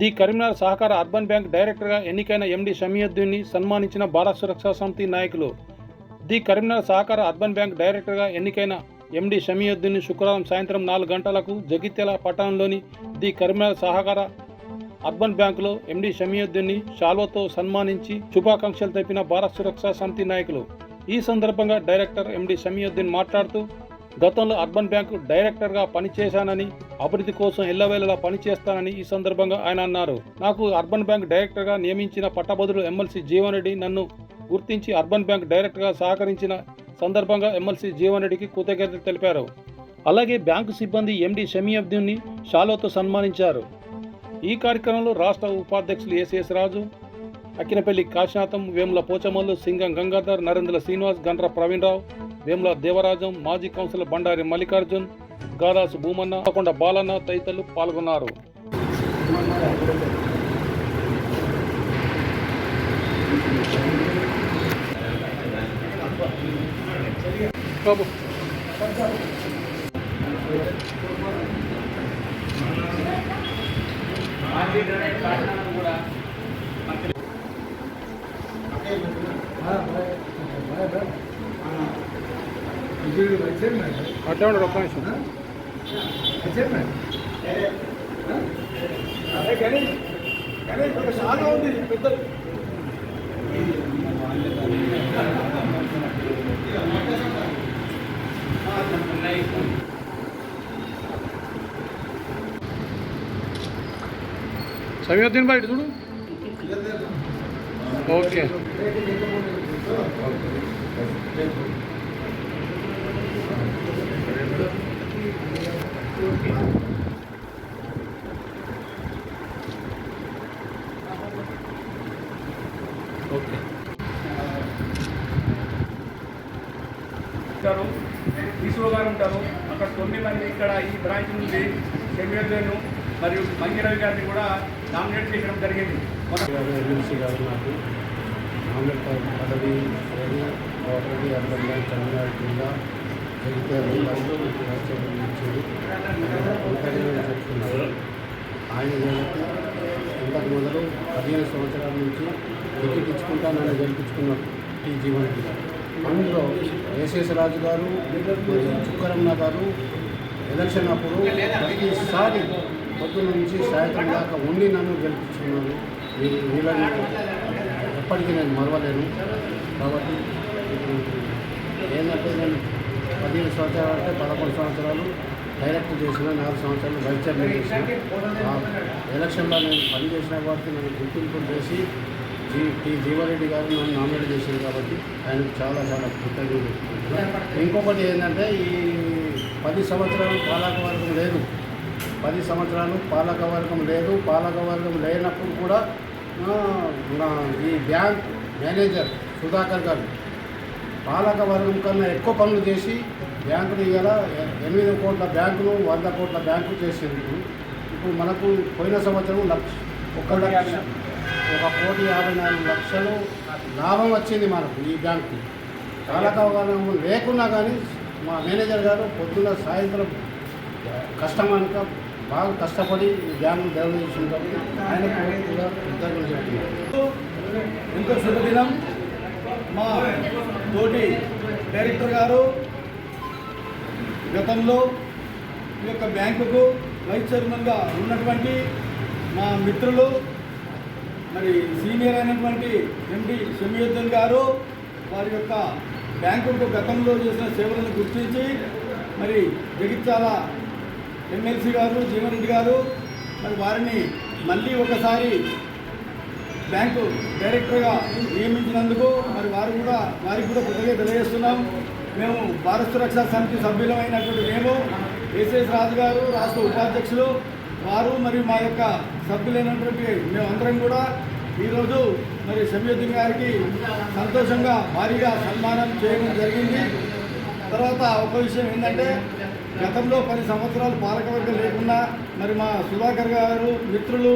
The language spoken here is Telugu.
ది కరీంనగర్ సహకార అర్బన్ బ్యాంక్ డైరెక్టర్గా ఎన్నికైన ఎండి షమీయుద్దీన్ని సన్మానించిన భారత సురక్షా సమితి నాయకులు. ది కరీంనగర్ సహకార అర్బన్ బ్యాంక్ డైరెక్టర్గా ఎన్నికైన ఎండి షమీయుద్దీన్ని శుక్రవారం సాయంత్రం నాలుగు గంటలకు జగిత్యాల పట్టణంలోని ది కరీంనగర్ సహకార అర్బన్ బ్యాంకులో ఎండి షమీయుద్దీన్ని షాల్వతో సన్మానించి శుభాకాంక్షలు తెలిపిన భారత సురక్షా సమితి నాయకులు. ఈ సందర్భంగా డైరెక్టర్ ఎండి షమీయుద్దీన్ మాట్లాడుతూ గతంలో అర్బన్ బ్యాంకు డైరెక్టర్గా పనిచేశానని అభివృద్ధి కోసం ఎల్లవేళలా పనిచేస్తానని ఈ సందర్భంగా ఆయన అన్నారు. నాకు అర్బన్ బ్యాంక్ డైరెక్టర్గా నియమించిన పట్టభద్రులు ఎమ్మెల్సీ జీవన్ రెడ్డి నన్ను గుర్తించి అర్బన్ బ్యాంక్ డైరెక్టర్గా సహకరించిన సందర్భంగా ఎమ్మెల్సీ జీవన్ రెడ్డికి కృతజ్ఞతలు తెలిపారు. అలాగే బ్యాంకు సిబ్బంది ఎండి షమీఅబ్దీన్ని షాలోతో సన్మానించారు. ఈ కార్యక్రమంలో రాష్ట్ర ఉపాధ్యక్షులు ఎస్ఎస్ రాజు అక్కినపల్లి కాశీనాథం వేముల పోచమల్లు సింగం గంగాధర్ నరేంద్ర శ్రీనివాస్ గండ్ర ప్రవీణరావు వేముల దేవరాజం మాజీ కౌన్సిలర్ బండారి మల్లికార్జున్ గాదాసు భూమన్న కొండ బాలన్న తదితరులు పాల్గొన్నారు. బాబు. అట్లా ఉండడు ఒక్క నిమిషం సమయోద్దీన్ బయట చూడు. ఓకే. ఓకే ఉంటారు. ఈశ్వర్ గారు ఉంటారు. అక్కడ తొమ్మిది మంది ఇక్కడ ఈ బ్రాంచ్ నుండి సెమియర్లను మరియు మంగిరవి గారిని కూడా నామినేట్ చేయడం జరిగింది. మన ఎమ్మెల్సీ గారు నాకు అంబేద్కర్ పదవి మరియు ఆల్రెడీ అర్బన్ బ్యాంక్ తమిళనాడు కింద జగిత్యాల రాష్ట్రం ఇచ్చారు చెప్తున్నారు ఆయన ఏదైతే ఇంతకు మొదలు పదిహేను సంవత్సరాల నుంచి టికెట్ ఇచ్చుకుంటా నన్ను గెలిపించుకున్న టీ జీవన్ అందులో ఎస్ఎస్ రాజు గారు చుక్కరమ్మ గారు ఎలక్షన్ అప్పుడు ప్రతిసారి పొద్దున్న నుంచి సాయంత్రం దాకా ఉండి నన్ను గెలిపించుకున్నాను వీళ్ళని ఎప్పటికీ నేను మరవలేను. కాబట్టి ఇప్పుడు ఏంటంటే నేను పదిహేను సంవత్సరాలు అంటే పదకొండు సంవత్సరాలు డైరెక్ట్ చేసిన నాలుగు సంవత్సరాలు వైస్ చైర్మన్ చేసిన. ఎలక్షన్లో నేను పనిచేసిన వారికి నన్ను గుర్తింపు చేసి జీ టి జీవారెడ్డి గారు నన్ను నామినేట్ చేసింది కాబట్టి ఆయనకు చాలా చాలా కృతజ్ఞతలు ఇంకొకటి ఏంటంటే ఈ పది సంవత్సరాలు పాలకవర్గం లేదు. పది సంవత్సరాలు పాలకవర్గం లేదు. పాలకవర్గం లేనప్పుడు కూడా ఈ బ్యాంక్ మేనేజర్ సుధాకర్ గారు పాలకవర్గం కన్నా ఎక్కువ పనులు చేసి బ్యాంకును ఇవాళ ఎనిమిది కోట్ల బ్యాంకును వంద కోట్ల బ్యాంకు చేసింది. ఇప్పుడు మనకు పోయిన సంవత్సరం లక్ష ఒక లక్ష ఒక కోటి యాభై నాలుగు లక్షలు లాభం వచ్చింది మనకు ఈ బ్యాంకు పాలకవర్గం లేకున్నా కానీ మా మేనేజర్ గారు పొద్దున్న సాయంత్రం కష్టమనక బాగా కష్టపడి జ్ఞానం డెవలప్ చేసిన కాబట్టి ఆయనకు కూడా కృతజ్ఞతలు చెప్తున్నారు ఇంకో శుభదినం. మా తోటి డైరెక్టర్ గారు గతంలో ఈ యొక్క బ్యాంకుకు వైస్ చైర్మన్గా ఉన్నటువంటి మా మిత్రులు మరి సీనియర్ అయినటువంటి ఎండి షమీయుద్దీన్ గారు వారి యొక్క బ్యాంకుకు గతంలో చేసిన సేవలను గుర్తించి మరి జగిత్యాల ఎమ్మెల్సీ గారు జీవన్ రెడ్డి గారు మరి వారిని మళ్ళీ ఒకసారి బ్యాంకు డైరెక్టర్గా నియమించినందుకు మరి వారు కూడా వారికి కూడా కృతజ్ఞత తెలియజేస్తున్నాం. మేము భారత సురక్షా సమితి సభ్యులమైనటువంటి మేము ఎస్ఎస్ రాజు గారు రాష్ట్ర ఉపాధ్యక్షులు వారు మరియు మా యొక్క సభ్యులైనటువంటి మేమందరం కూడా ఈరోజు మరి సమయోద్దీన్ గారికి సంతోషంగా భారీగా సన్మానం చేయడం జరిగింది. తర్వాత ఒక విషయం ఏంటంటే గతంలో పది సంవత్సరాలు పాలకవర్గం లేకుండా మరి మా సుధాకర్ గారు మిత్రులు